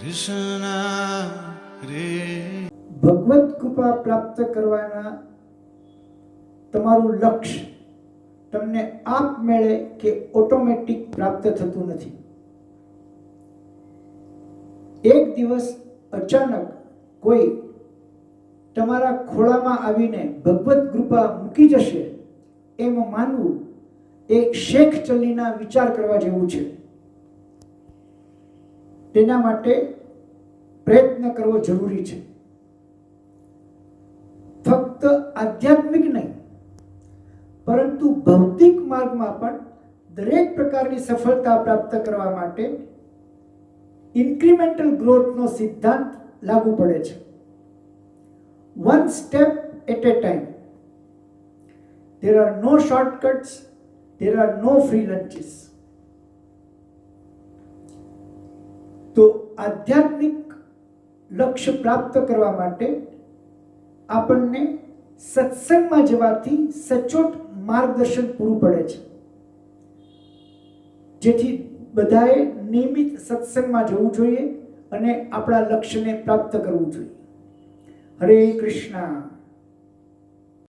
Krishna ભગવત કૃપા પ્રાપ્ત કરવાના તમારું લક્ષ્ય તમને આપમેળે કે ઓટોમેટિક પ્રાપ્ત થતું નથી. એક દિવસ અચાનક કોઈ તમારા ખોળામાં આવીને ભગવત કૃપા મૂકી જશે એમ માનવું એ શેખ ચલીના વિચાર કરવા જેવું છે. તેના માટે પ્રયત્ન કરવો જરૂરી છે. ફક્ત આધ્યાત્મિક નહીં, પરંતુ ભૌતિક માર્ગમાં પણ દરેક પ્રકારની સફળતા પ્રાપ્ત કરવા માટે ઇન્ક્રિમેન્ટલ ગ્રોથનો સિદ્ધાંત લાગુ પડે છે. One step at a time there are no shortcuts there are no free lunches તો આધ્યાત્મિક લક્ષ્ય પ્રાપ્ત કરવા માટે આપણને સત્સંગમાં જવાથી સચોટ માર્ગદર્શન પૂરું પડે છે. જેથી બધાએ નિયમિત સત્સંગમાં જવું જોઈએ અને આપણા લક્ષ્યને પ્રાપ્ત કરવું જોઈએ. હરે કૃષ્ણ.